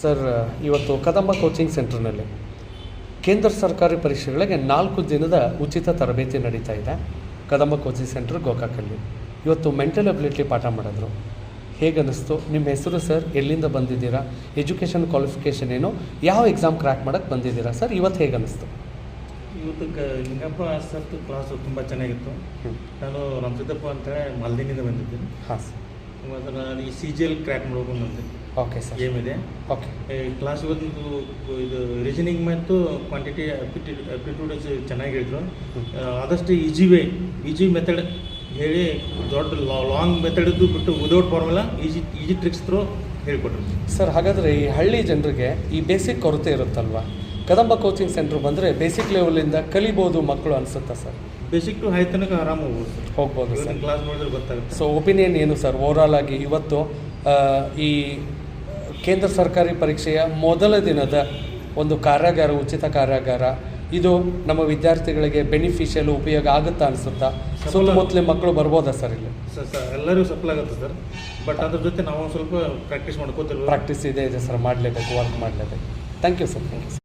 Sir ಇವತ್ತು Kadamba coaching ಸೆಂಟರ್ನಲ್ಲಿ ಕೇಂದ್ರ ಸರ್ಕಾರಿ ಪರೀಕ್ಷೆಗಳಿಗೆ ನಾಲ್ಕು ದಿನದ ಉಚಿತ ತರಬೇತಿ ನಡೀತಾ ಇದೆ. ಕದಂಬ ಕೋಚಿಂಗ್ ಸೆಂಟರ್ ಗೋಕಾಕಲ್ಲಿ. ಇವತ್ತು ಮೆಂಟಲ್ ಅಬಿಲಿಟಿ ಪಾಠ ಮಾಡಿದ್ರು. ಹೇಗನ್ನಿಸ್ತು? ನಿಮ್ಮ ಹೆಸರು ಸರ್? ಎಲ್ಲಿಂದ ಬಂದಿದ್ದೀರಾ? ಎಜುಕೇಷನ್ ಕ್ವಾಲಿಫಿಕೇಷನ್ ಏನು? ಯಾವ ಎಕ್ಸಾಮ್ ಕ್ರ್ಯಾಕ್ ಮಾಡೋಕ್ಕೆ ಬಂದಿದ್ದೀರಾ ಸರ್? ಇವತ್ತು ಹೇಗನ್ನಿಸ್ತು? ಇವತ್ತು ಹಿಂಗಪ್ಪ ಸರ್ ಕ್ಲಾಸು ತುಂಬ ಚೆನ್ನಾಗಿತ್ತು. ನಾನು ರಂಜಿತಪ್ಪ ಅಂತೇಳಿ ಮಲ್ದಿನಿಂದ ಬಂದಿದ್ದೀನಿ. ಹಾಂ ಸರ್. ನಾನು ಈ ಸಿ ಜಿ ಎಲ್ ಕ್ರ್ಯಾಕ್ ಮಾಡ್ಬೇಕು ಓಕೆ ಸರ್ ಗೇಮ್ ಇದೆ ಓಕೆ ಕ್ಲಾಸ್ ಇವತ್ತು ಇದು ರೀಸನಿಂಗ್ ಮತ್ತು ಕ್ವಾಂಟಿಟಿ ಅಪ್ಟಿಟ್ಯೂಡ್ ಚೆನ್ನಾಗಿ ಹೇಳಿದ್ರು. ಆದಷ್ಟು ಈಜಿ ವೇ ಈಜಿ ಮೆಥಡ್ ಹೇಳಿ ದೊಡ್ಡ ಲಾಂಗ್ ಮೆಥಡ್ದು ಬಿಟ್ಟು without formula easy easy tricks through ಹೇಳಿಕೊಟ್ರು. ಸರ್ ಹಾಗಾದರೆ ಈ ಹಳ್ಳಿ ಜನರಿಗೆ ಈ ಬೇಸಿಕ್ ಕೊರತೆ ಇರುತ್ತಲ್ವಾ? ಕದಂಬ ಕೋಚಿಂಗ್ ಸೆಂಟ್ರ್ ಬಂದರೆ ಬೇಸಿಕ್ ಲೆವೆಲಿಂದ ಕಲಿಬೋದು ಮಕ್ಕಳು ಅನಿಸುತ್ತಾ ಸರ್ ಬೇಸಿಕ್ ಟು ಹೈ ತನಕ ಆರಾಮ ಹೋಗ್ಬೋದು ಸರ್ ಹೋಗ್ಬೋದು ಸರ್ ಕ್ಲಾಸ್ ನೋಡಿದ್ರೆ ಗೊತ್ತಾಗುತ್ತೆ. ಸೊ ಒಪಿನಿಯನ್ ಏನು ಸರ್ ಓವರಾಲ್ ಆಗಿ ಇವತ್ತು ಈ ಕೇಂದ್ರ ಸರ್ಕಾರಿ ಪರೀಕ್ಷೆಯ ಮೊದಲ ದಿನದ ಒಂದು ಕಾರ್ಯಾಗಾರ ಉಚಿತ ಕಾರ್ಯಾಗಾರ ಇದು ನಮ್ಮ ವಿದ್ಯಾರ್ಥಿಗಳಿಗೆ ಬೆನಿಫಿಷಿಯಲ್ ಉಪಯೋಗ ಆಗುತ್ತಾ ಅನಿಸುತ್ತಾ? ಸುತ್ತಮುತ್ತಲ ಮಕ್ಕಳು ಬರ್ಬೋದಾ ಸರ್ ಇಲ್ಲಿ? ಸರ್ ಸರ್ ಎಲ್ಲರೂ ಸಫಲ ಆಗುತ್ತೆ ಸರ್ ಬಟ್ ಅದ್ರ ಜೊತೆ ನಾವು ಸ್ವಲ್ಪ ಪ್ರಾಕ್ಟೀಸ್ ಮಾಡ್ಕೋತೀವಿ ಪ್ರಾಕ್ಟೀಸ್ ಇದೆ ಇದೆ ಸರ್ ಮಾಡಲೇಬೇಕು ವರ್ಕ್ ಮಾಡಲೇಬೇಕು. Thank you sir thank you sir